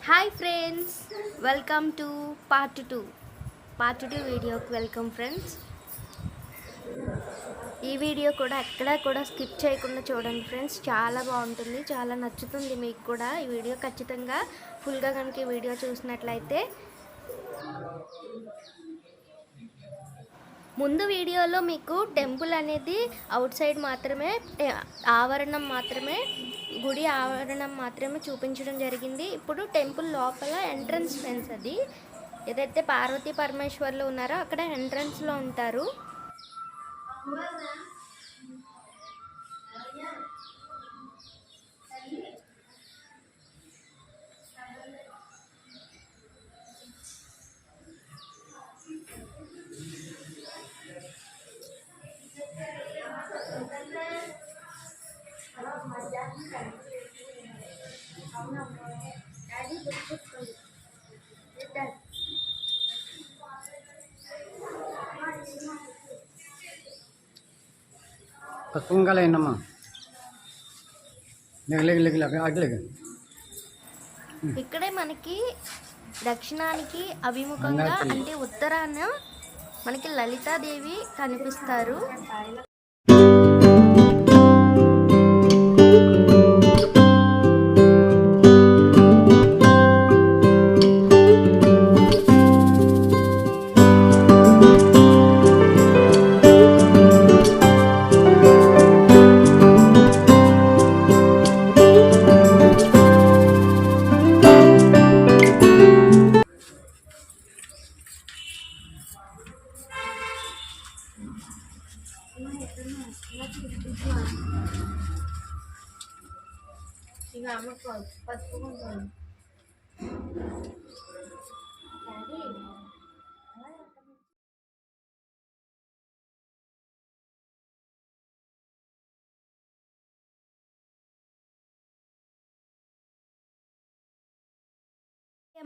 Hi friends welcome to part two part two వీడియోకి welcome friends ఈ video కూడా ఎక్కడా కూడా స్కిప్ చేయకుండా చూడండి ఫ్రెండ్స్ చాలా బాగుంటుంది చాలా నచ్చుతుంది మీకు కూడా. ఈ వీడియో ఖచ్చితంగా ఫుల్గా కనుక ఈ వీడియో చూసినట్లయితే. ముందు వీడియోలో మీకు టెంపుల్ అనేది అవుట్ సైడ్ మాత్రమే ఆవరణం మాత్రమే గుడి ఆవరణం మాత్రమే చూపించడం జరిగింది. ఇప్పుడు టెంపుల్ లోపల ఎంట్రన్స్ ఫెన్స్ అది. ఏదైతే పార్వతీ పరమేశ్వర్లు ఉన్నారో అక్కడ ఎంట్రన్స్లో ఉంటారు. లెగ అట్లెగ ఇక్కడే మనకి దక్షిణానికి అభిముఖంగా అంటే ఉత్తరాన మనకి లలితాదేవి కనిపిస్తారు.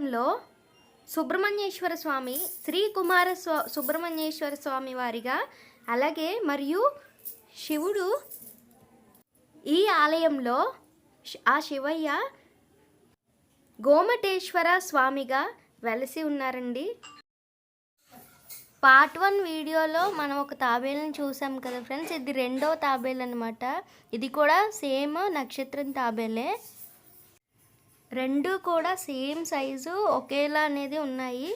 లో సుబ్రహ్మణ్యేశ్వర స్వామి శ్రీ కుమార స్వా సుబ్రహ్మణ్యేశ్వర స్వామి వారిగా అలాగే మరియు శివుడు ఈ ఆలయంలో ఆ శివయ్య గోమటేశ్వర స్వామిగా వెలసి ఉన్నారండి. పార్ట్ వన్ వీడియోలో మనం ఒక తాబేలను చూసాం కదా ఫ్రెండ్స్. ఇది రెండో తాబేలు అనమాట ఇది కూడా సేమ్ నక్షత్రం తాబేలే రెండు కూడా సేమ్ సైజు ఒకేలా అనేది ఉన్నాయి.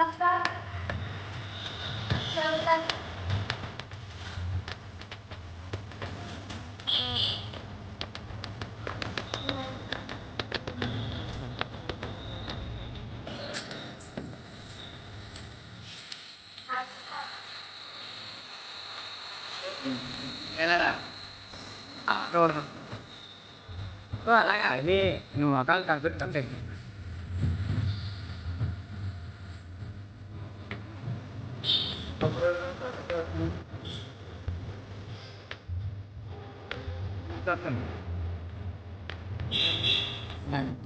Hấp pháp Sâu sắc cái đó là à, rồi các bạn hãy đi nhưng mà các càng tính cảm tình Nothing. None.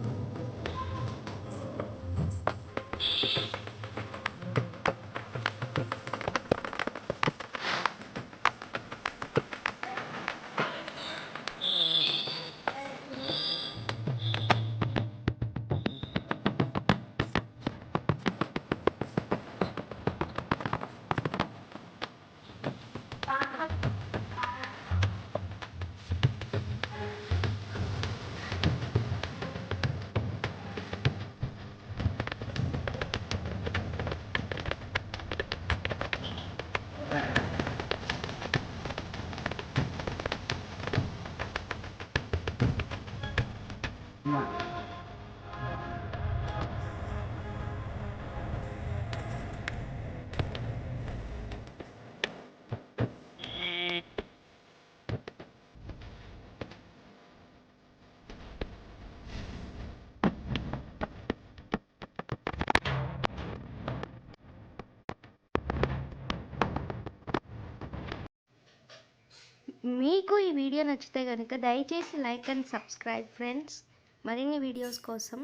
మీకు ఈ వీడియో నచ్చితే కనుక దయచేసి లైక్ అండ్ సబ్స్క్రైబ్ ఫ్రెండ్స్. మరిన్ని వీడియోస్ కోసం